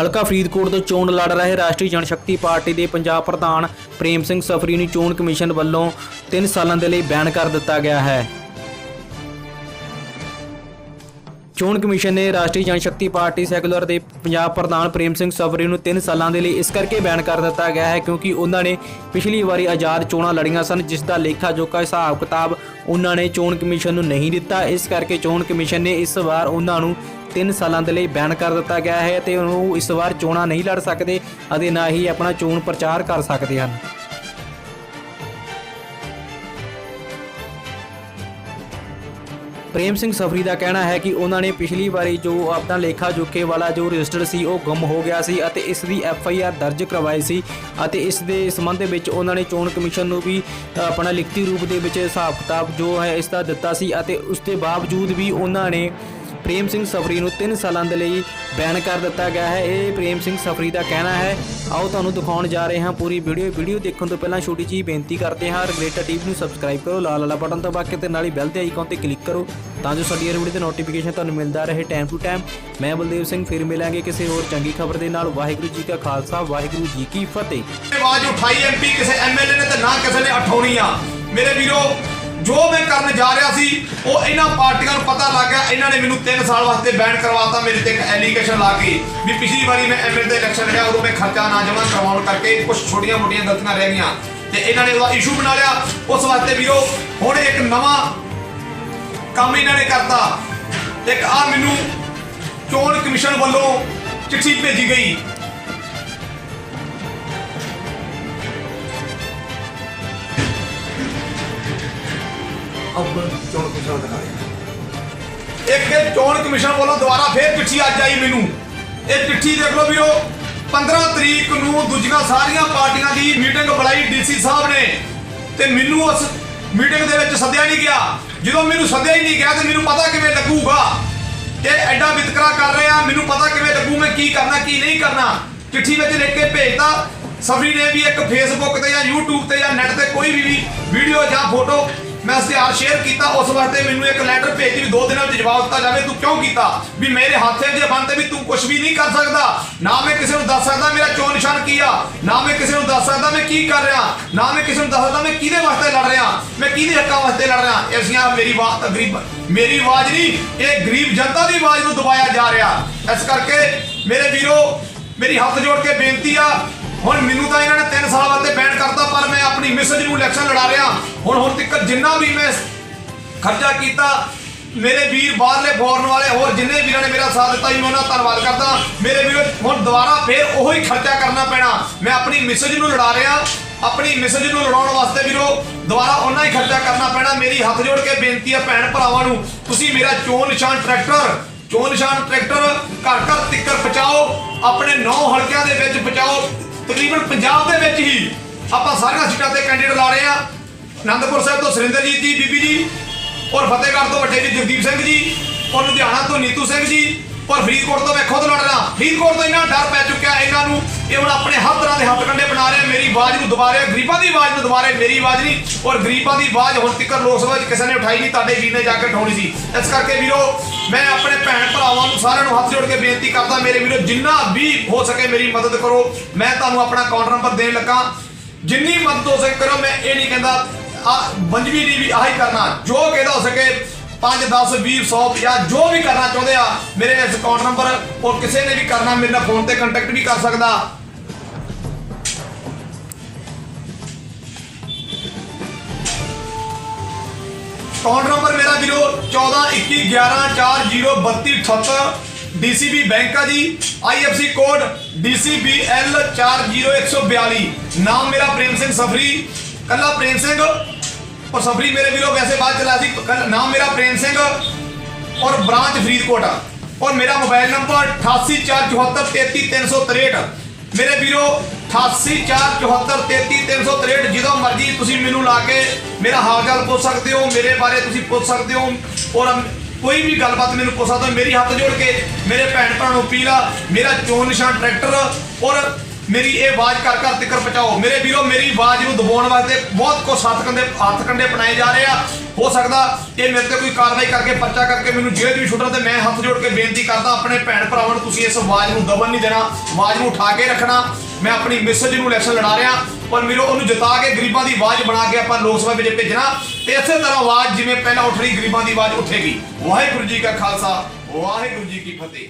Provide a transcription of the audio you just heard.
ਹਲਕਾ ਫਰੀਦਕੋਟ ਤੋਂ ਚੋਣ ਲੜ ਰਹੇ ਰਾਸ਼ਟਰੀ ਜਨਸ਼ਕਤੀ ਪਾਰਟੀ ਦੇ ਪੰਜਾਬ ਪ੍ਰਧਾਨ ਪ੍ਰੇਮ ਸਿੰਘ ਸਫਰੀ ਨੂੰ ਚੋਣ ਕਮਿਸ਼ਨ ਵੱਲੋਂ 3 ਸਾਲਾਂ ਦੇ ਲਈ ਬੈਨ ਕਰ ਦਿੱਤਾ ਗਿਆ ਹੈ। ਚੋਣ ਕਮਿਸ਼ਨ ਨੇ ਰਾਸ਼ਟਰੀ ਜਨ ਸ਼ਕਤੀ ਪਾਰਟੀ ਸੈਕੂਲਰ ਦੇ ਪੰਜਾਬ ਪ੍ਰਧਾਨ ਪ੍ਰੇਮ ਸਿੰਘ ਸਵਰੀ ਨੂੰ 3 ਸਾਲਾਂ ਦੇ ਲਈ ਇਸ ਕਰਕੇ ਬੈਨ ਕਰ ਦਿੱਤਾ ਗਿਆ ਹੈ ਕਿਉਂਕਿ ਉਹਨਾਂ ਨੇ ਪਿਛਲੀ ਵਾਰੀ ਆਜ਼ਾਦ ਚੋਣਾਂ ਲੜੀਆਂ ਸਨ, ਜਿਸ ਦਾ ਲੇਖਾ ਜੋਖਾ ਹਿਸਾਬ ਕਿਤਾਬ ਉਹਨਾਂ ਨੇ ਚੋਣ ਕਮਿਸ਼ਨ ਨੂੰ ਨਹੀਂ ਦਿੱਤਾ। ਇਸ ਕਰਕੇ ਚੋਣ ਕਮਿਸ਼ਨ ਨੇ ਇਸ ਵਾਰ ਉਹਨਾਂ ਨੂੰ 3 ਸਾਲਾਂ ਦੇ ਲਈ ਬੈਨ ਕਰ ਦਿੱਤਾ ਗਿਆ ਹੈ ਤੇ ਉਹ ਇਸ ਵਾਰ ਚੋਣਾਂ ਨਹੀਂ ਲੜ ਸਕਦੇ ਅਤੇ ਨਾ ਹੀ ਆਪਣਾ ਚੋਣ ਪ੍ਰਚਾਰ ਕਰ ਸਕਦੇ ਹਨ। ਪ੍ਰੇਮ ਸਿੰਘ ਸਫਰੀ ਦਾ ਕਹਿਣਾ ਹੈ ਕਿ ਉਹਨਾਂ ਨੇ ਪਿਛਲੀ ਵਾਰੀ ਜੋ ਆਪਣਾ ਲੇਖਾ ਜੋਖੇ ਵਾਲਾ ਜੋ ਰਜਿਸਟਰ ਸੀ, ਉਹ ਗੁੰਮ ਹੋ ਗਿਆ ਸੀ ਅਤੇ ਇਸ ਦੀ ਐਫ ਆਈ ਆਰ ਦਰਜ ਕਰਵਾਈ ਸੀ ਅਤੇ ਇਸ ਦੇ ਸੰਬੰਧ ਵਿੱਚ ਉਹਨਾਂ ਨੇ ਚੋਣ ਕਮਿਸ਼ਨ ਨੂੰ ਵੀ ਆਪਣਾ ਲਿਖਤੀ ਰੂਪ ਦੇ ਵਿੱਚ ਹਿਸਾਬ ਕਿਤਾਬ ਜੋ ਹੈ, ਇਸ ਦਾ ਦਿੱਤਾ ਸੀ ਅਤੇ ਉਸ ਦੇ ਬਾਵਜੂਦ ਵੀ ਉਹਨਾਂ ਨੇ ਪ੍ਰੇਮ ਸਿੰਘ ਸਫਰੀ ਨੂੰ 3 ਸਾਲਾਂ ਦੇ ਲਈ ਬੈਨ ਕਰ ਦਿੱਤਾ ਗਿਆ ਹੈ। ਇਹ ਪ੍ਰੇਮ ਸਿੰਘ ਸਫਰੀ ਦਾ ਕਹਿਣਾ ਹੈ। ਆਓ ਤੁਹਾਨੂੰ ਦਿਖਾਉਣ ਜਾ ਰਹੇ ਹਾਂ ਪੂਰੀ ਵੀਡੀਓ। ਵੀਡੀਓ ਦੇਖਣ ਤੋਂ ਪਹਿਲਾਂ ਛੋਟੀ ਜਿਹੀ ਬੇਨਤੀ ਕਰਦੇ ਹਾਂ ਰੈਗੂਲੇਟਰ ਟੀਵੀ ਨੂੰ ਸਬਸਕ੍ਰਾਈਬ ਕਰੋ, ਲਾਲ ਵਾਲਾ ਬਟਨ ਦਬਾ ਕੇ ਤੇ ਨਾਲ ਹੀ ਬੈਲ ਦੇ ਆਈਕਨ ਤੇ ਕਲਿੱਕ ਕਰੋ ਤਾਂ ਜੋ ਸਾਡੀ ਹਰ ਵੀਡੀਓ ਦੇ ਨੋਟੀਫਿਕੇਸ਼ਨ ਤੁਹਾਨੂੰ ਮਿਲਦਾ ਰਹੇ ਟਾਈਮ ਟੂ ਟਾਈਮ ਮੈਂ ਬਲਦੇਵ ਸਿੰਘ, ਫਿਰ ਮਿਲਾਂਗੇ ਕਿਸੇ ਹੋਰ ਚੰਗੀ ਖਬਰ ਦੇ ਨਾਲ। ਵਾਹਿਗੁਰੂ ਜੀ ਕਾ ਖਾਲਸਾ, ਵਾਹਿਗੁਰੂ ਜੀ ਕੀ ਫਤਿਹ। ਆਵਾਜ਼ ਉਠਾਈ ਐਮਪੀ ਕਿਸੇ ਐਮਐਲਏ ਨੇ ਤੇ ਨਾ ਕਿਸੇ ਨੇ ਉਠਾਉਣੀ ਆ। ਮੇਰੇ ਵੀਰੋ ਜੋ ਮੈਂ ਕਰਨ ਜਾ ਰਿਹਾ ਸੀ, ਉਹ ਇਹਨਾਂ ਪਾਰਟੀਆਂ ਨੂੰ ਪਤਾ ਲੱਗ ਗਿਆ। ਇਹਨਾਂ ਨੇ ਮੈਨੂੰ 3 ਸਾਲ ਵਾਸਤੇ ਬੈਨ ਕਰਵਾਤਾ, ਮੇਰੇ ਤੇ ਇੱਕ ਐਲੀਗੇਸ਼ਨ ਲਾ ਕੇ। ਵੀ ਪਿਛਲੀ ਵਾਰੀ ਮੈਂ ਐਮਐਲਏ ਦੇ ਇਲੈਕਸ਼ਨ ਲੜਿਆ ਉਦੋਂ ਮੈਂ ਖਰਚਾ ਨਾ ਜਮ੍ਹਾਂ ਕਰਵਾਉਣ ਕਰਕੇ ਕੁਝ ਛੋਟੀਆਂ ਮੋਟੀਆਂ ਗਲਤੀਆਂ ਰਹਿ ਗਈਆਂ। ਤੇ ਇਹਨਾਂ ਨੇ ਉਹਦਾ ਇਸ਼ੂ ਬਣਾ ਲਿਆ। ਉਸ ਵਾਸਤੇ ਵੀਰੋ, ਹੁਣ ਇੱਕ ਨਵਾਂ ਕੰਮ ਇਹਨਾਂ ਨੇ ਕਰਤਾ। ਇੱਕ ਆ ਮੈਨੂੰ ਚੋਣ ਕਮਿਸ਼ਨ ਵੱਲੋਂ ਚਿੱਠੀ ਭੇਜੀ ਗਈ। ਅਬ ਚੋਣ ਕਮਿਸ਼ਨ ਦਿਖਾਇਆ ਇੱਕ ਇਹ ਚੋਣ ਕਮਿਸ਼ਨ ਵੱਲੋਂ ਦੁਬਾਰਾ ਫੇਰ ਚਿੱਠੀ ਅੱਜ ਆਈ ਮੈਨੂੰ ਇਹ ਚਿੱਠੀ ਦੇਖ ਲਓ ਵੀਰੋ 15 ਤਰੀਕ ਨੂੰ ਦੂਜੀਆਂ ਸਾਰੀਆਂ ਪਾਰਟੀਆਂ ਦੀ ਮੀਟਿੰਗ ਬੁਲਾਈ ਡੀਸੀ ਸਾਹਿਬ ਨੇ ਤੇ ਮੈਨੂੰ ਉਸ ਮੀਟਿੰਗ ਦੇ ਵਿੱਚ ਸੱਦਿਆ ਨਹੀਂ ਗਿਆ ਜਦੋਂ ਮੈਨੂੰ ਸੱਦਿਆ ਹੀ ਨਹੀਂ ਗਿਆ ਤੇ ਮੈਨੂੰ ਪਤਾ ਕਿਵੇਂ ਲੱਗੂਗਾ ਕਿ ਐਡਾ ਵਿਤਕਰਾ ਕਰ ਰਹੇ ਆ ਮੈਨੂੰ ਪਤਾ ਕਿਵੇਂ ਲੱਗੂ ਮੈਂ ਕੀ ਕਰਨਾ ਕੀ ਨਹੀਂ ਕਰਨਾ ਚਿੱਠੀ ਵਿੱਚ ਲਿਖ ਕੇ ਭੇਜਤਾ ਸਫਰੀ ਨੇ ਵੀ ਇੱਕ ਫੇਸਬੁੱਕ ਤੇ ਜਾਂ YouTube ਤੇ ਜਾਂ ਨੈਟ ਤੇ ਕੋਈ ਵੀ ਵੀਡੀਓ ਜਾਂ ਫੋਟੋ ਮੈਂ ਇਸ਼ਤਿਹਾਰ ਸ਼ੇਅਰ ਕੀਤਾ, ਉਸ ਵਾਸਤੇ ਮੈਨੂੰ ਇੱਕ ਲੈਟਰ ਭੇਜ ਵੀ ਦੋ ਦਿਨਾਂ ਵਿੱਚ ਜਵਾਬ ਦਿੱਤਾ ਜਾਵੇ, ਤੂੰ ਕਿਉਂ ਕੀਤਾ? ਵੀ ਮੇਰੇ ਹੱਥੇ ਜੇ ਬੰਦੇ ਵੀ ਤੂੰ ਕੁਝ ਵੀ ਨਹੀਂ ਕਰ ਸਕਦਾ। ਨਾ ਮੈਂ ਕਿਸੇ ਨੂੰ ਦੱਸ ਸਕਦਾ ਮੇਰਾ ਚੋਣ ਨਿਸ਼ਾਨ ਕੀ ਆ, ਨਾ ਮੈਂ ਕਿਸੇ ਨੂੰ ਦੱਸ ਸਕਦਾ ਮੈਂ ਕੀ ਕਰ ਰਿਹਾ, ਨਾ ਮੈਂ ਕਿਸੇ ਨੂੰ ਦੱਸ ਸਕਦਾ ਮੈਂ ਕਿਹਦੇ ਵਾਸਤੇ ਲੜ ਰਿਹਾ, ਮੈਂ ਕਿਹਦੇ ਹੱਕਾਂ ਵਾਸਤੇ ਲੜ ਰਿਹਾ। ਐਸੀਆਂ ਮੇਰੀ ਆਵਾਜ਼ ਗਰੀਬ, ਮੇਰੀ ਆਵਾਜ਼ ਨਹੀਂ, ਇਹ ਗਰੀਬ ਜਨਤਾ ਦੀ ਆਵਾਜ਼ ਨੂੰ ਦਬਾਇਆ ਜਾ ਰਿਹਾ। ਇਸ ਕਰਕੇ ਮੇਰੇ ਵੀਰੋ, ਮੇਰੀ ਹੱਥ ਜੋੜ ਕੇ ਬੇਨਤੀ ਆ ਹੁਣ ਮੈਨੂੰ ਤਾਂ ਇਹਨਾਂ ਨੇ 3 ਸਾਲ ਵਾਸਤੇ ਬੈਨ ਕਰਤਾ, ਪਰ ਮੈਂ ਆਪਣੀ ਮਿਸਜ ਨੂੰ ਇਲੈਕਸ਼ਨ ਲੜਾ ਰਿਹਾ। ਹੁਣ ਹੁਣ ਤੱਕ ਜਿੰਨਾ ਵੀ ਮੈਂ ਖਰਚਾ ਕੀਤਾ, ਮੇਰੇ ਵੀਰ ਬਾਹਰਲੇ ਫੋਰਨ ਵਾਲੇ, ਹੋਰ ਜਿੰਨੇ ਵੀਰਾਂ ਨੇ ਮੇਰਾ ਸਾਥ ਦਿੱਤਾ ਜੀ, ਮੈਂ ਉਹਨਾਂ ਦਾ ਧੰਨਵਾਦ ਕਰਦਾ। ਮੇਰੇ ਵੀਰੋ, ਹੁਣ ਦੁਬਾਰਾ ਫੇਰ ਉਹੀ ਖਰਚਾ ਕਰਨਾ ਪੈਣਾ। ਮੈਂ ਆਪਣੀ ਮਿਸਜ ਨੂੰ ਲੜਾ ਰਿਹਾ। ਆਪਣੀ ਮਿਸਜ ਨੂੰ ਲੜਾਉਣ ਵਾਸਤੇ ਵੀਰੋ, ਦੁਬਾਰਾ ਉਹਨਾਂ ਹੀ ਖਰਚਾ ਕਰਨਾ ਪੈਣਾ। ਮੇਰੀ ਹੱਥ ਜੋੜ ਕੇ ਬੇਨਤੀ ਹੈ ਭੈਣ ਭਰਾਵਾਂ ਨੂੰ, ਤੁਸੀਂ ਮੇਰਾ ਚੋਣ ਨਿਸ਼ਾਨ ਟਰੈਕਟਰ ਚੋਣ ਨਿਸ਼ਾਨ ਟਰੈਕਟਰ ਘਰ ਘਰ ਤਿੱਕਰ ਪਹੁੰਚਾਓ, ਆਪਣੇ ਨੌ ਹਲਕਿਆਂ ਦੇ ਵਿੱਚ ਪਹੁੰਚਾਓ। ਤਕਰੀਬਨ ਪੰਜਾਬ ਦੇ ਵਿੱਚ ਹੀ ਆਪਾਂ ਸਾਰੀਆਂ ਸੀਟਾਂ ਤੇ ਕੈਂਡੀਡੇਟ ਲਾ ਰਹੇ ਆ ਆਨੰਦਪੁਰ ਸਾਹਿਬ ਤੋਂ ਸੁਰਿੰਦਰਜੀਤ ਜੀ, ਬੀਬੀ ਜੀ, ਔਰ ਫਤਿਹਗੜ੍ਹ ਤੋਂ ਵੱਡੇ ਜੀ ਜਗਦੀਪ ਸਿੰਘ ਜੀ, ਔਰ ਲੁਧਿਆਣਾ ਤੋਂ ਨੀਤੂ ਸਿੰਘ ਜੀ, ਔਰ ਫਰੀਦਕੋਟ ਤੋਂ ਮੈਂ ਖੁਦ ਲੜਨਾ ਫਰੀਦਕੋਟ ਤੋਂ ਇੰਨਾ ਡਰ ਪੈ ਚੁੱਕਿਆ ਇਹਨਾਂ ਨੂੰ, ਇਹ ਹੁਣ ਆਪਣੇ ਹੱਥ ਤਰ੍ਹਾਂ ਹੱਥ ਕੰਡੇ ਬਣਾ ਰਿਹਾ, ਮੇਰੀ ਆਵਾਜ਼ ਨੂੰ ਦੁਬਾਰੇ ਗਰੀਬਾਂ ਦੀ ਆਵਾਜ਼ ਨੂੰ ਦੁਬਾਰੇ ਮੇਰੀ ਆਵਾਜ਼ ਨਹੀਂ, ਔਰ ਗਰੀਬਾਂ ਦੀ ਆਵਾਜ਼ ਹੁਣ ਤੱਕ ਲੋਕ ਸਭਾ 'ਚ ਕਿਸੇ ਨੇ ਉਠਾਈ ਨਹੀਂ, ਤੁਹਾਡੇ ਵੀਰ ਨੇ ਜਾ ਕੇ ਉਠਾਉਣੀ ਸੀ। ਇਸ ਕਰਕੇ ਵੀਰੋ, ਮੈਂ ਆਪਣੇ ਭੈਣ ਭਰਾਵਾਂ ਨੂੰ ਸਾਰਿਆਂ ਨੂੰ ਹੱਥ ਜੋੜ ਕੇ ਬੇਨਤੀ ਕਰਦਾ, ਮੇਰੇ ਵੀਰੋ, ਜਿੰਨਾ ਵੀ ਹੋ ਸਕੇ ਮੇਰੀ ਮਦਦ ਕਰੋ। ਮੈਂ ਤੁਹਾਨੂੰ ਆਪਣਾ ਅਕਾਊਂਟ ਨੰਬਰ ਦੇਣ ਲੱਗਾ। ਜਿੰਨੀ ਮਦਦ ਹੋ ਸਕੇ ਕਰੋ, ਮੈਂ ਇਹ ਨਹੀਂ ਕਹਿੰਦਾ, ਆ ਬੰਜਵੀ ਦੀ ਵੀ ਆਹੀ ਕਰਨਾ। ਜੋ ਕਿਹਦਾ ਹੋ ਸਕੇ 5 10 20 100 50 ਜੋ ਵੀ ਕਰਨਾ ਚਾਹੁੰਦੇ ਆ, ਮੇਰੇ ਇਸ ਅਕਾਊਂਟ ਨੰਬਰ ਔਰ ਕਿਸੇ ਨੇ ਵੀ ਕਰਨਾ, ਮੇਰੇ ਨਾਲ ਫੋਨ ਤੇ ਕੰਟੈਕਟ ਵੀ ਕਰ ਸਕਦਾ। ਅਕਾਊਂਟ ਨੰਬਰ ਮੇਰਾ ਵੀਰੋ 142111403278 DCB ਬੈਂਕ ਆ ਜੀ IFC ਕੋਡ DCBL 40142 ਨਾਮ ਮੇਰਾ ਪ੍ਰੇਮ ਸਿੰਘ ਸਫਰੀ ਕੱਲਾ ਪ੍ਰੇਮ ਸਿੰਘ ਔਰ ਸਫਰੀ ਮੇਰੇ ਵੀਰੋ ਵੈਸੇ ਬਾਅਦ ਚਲਾ ਸੀ ਕੱਲ੍ਹ ਨਾਮ ਮੇਰਾ ਪ੍ਰੇਮ ਸਿੰਘ ਔਰ ਬ੍ਰਾਂਚ ਫਰੀਦਕੋਟ ਆ ਔਰ ਮੇਰਾ ਮੋਬਾਈਲ ਨੰਬਰ 8847433363 ਮੇਰੇ ਵੀਰੋ 8847433363 ਜਦੋਂ ਮਰਜ਼ੀ ਤੁਸੀਂ ਮੈਨੂੰ ਲਾ ਕੇ ਮੇਰਾ ਹਾਲ ਚਾਲ ਪੁੱਛ ਸਕਦੇ ਹੋ, ਮੇਰੇ ਬਾਰੇ ਤੁਸੀਂ ਪੁੱਛ ਸਕਦੇ ਹੋ ਔਰ ਕੋਈ ਵੀ ਗੱਲਬਾਤ ਮੈਨੂੰ ਪੁੱਛ ਸਕਦੇ ਹੋ ਮੇਰੀ ਹੱਥ ਜੋੜ ਕੇ ਮੇਰੇ ਭੈਣ ਭਰਾ ਨੂੰ ਅਪੀਲ ਆ, ਮੇਰਾ ਚੋਣ ਨਿਸ਼ਾਨ ਟਰੈਕਟਰ ਔਰ ਮੇਰੀ ਇਹ ਆਵਾਜ਼ ਘਰ ਘਰ ਤੱਕ ਪਹੁੰਚਾਓ। ਮੇਰੇ ਵੀਰੋ, ਮੇਰੀ ਆਵਾਜ਼ ਨੂੰ ਦਬਾਉਣ ਵਾਸਤੇ ਬਹੁਤ ਕੁਛ ਹੱਥ ਕੰਡੇ ਹੱਥ ਕੰਡੇ ਬਣਾਏ ਜਾ ਰਹੇ ਆ। ਹੋ ਸਕਦਾ ਇਹ ਮੇਰੇ ਤੇ ਕੋਈ ਕਾਰਵਾਈ ਕਰਕੇ, ਪਰਚਾ ਕਰਕੇ ਮੈਨੂੰ ਜੇਲ੍ਹ 'ਚ ਵੀ ਛੁੱਟਣ ਤੇ ਮੈਂ ਹੱਥ ਜੋੜ ਕੇ ਬੇਨਤੀ ਕਰਦਾ, ਆਪਣੇ ਭੈਣ ਭਰਾਵਾਂ ਨੂੰ ਤੁਸੀਂ ਇਸ ਆਵਾਜ਼ ਨੂੰ ਦਬਨ ਨਹੀਂ ਦੇਣਾ, ਆਵਾਜ਼ ਨੂੰ ਉਠਾ ਕੇ ਰੱਖਣਾ। ਮੈਂ ਆਪਣੀ ਮਿਸਜ ਨੂੰ ਇਲੈਕਸ਼ਨ ਲੜਾ ਰਿਹਾ। ਪਰ ਵੀਰੋ ਉਹਨੂੰ ਜਿਤਾ ਕੇ ਗਰੀਬਾਂ ਦੀ ਆਵਾਜ਼ ਬਣਾ ਕੇ ਆਪਾਂ ਲੋਕ ਸਭਾ ਵਿੱਚ ਭੇਜਣਾ। ਤੇ ਇਸੇ ਤਰ੍ਹਾਂ ਆਵਾਜ਼ ਜਿਵੇਂ ਪਹਿਲਾਂ ਉੱਠ ਰਹੀ ਗਰੀਬਾਂ ਦੀ ਆਵਾਜ਼ ਉੱਠੇਗੀ। ਵਾਹਿਗੁਰੂ ਜੀ ਕਾ ਖਾਲਸਾ, ਵਾਹਿਗੁਰੂ ਜੀ ਕੀ ਫਤਿਹ।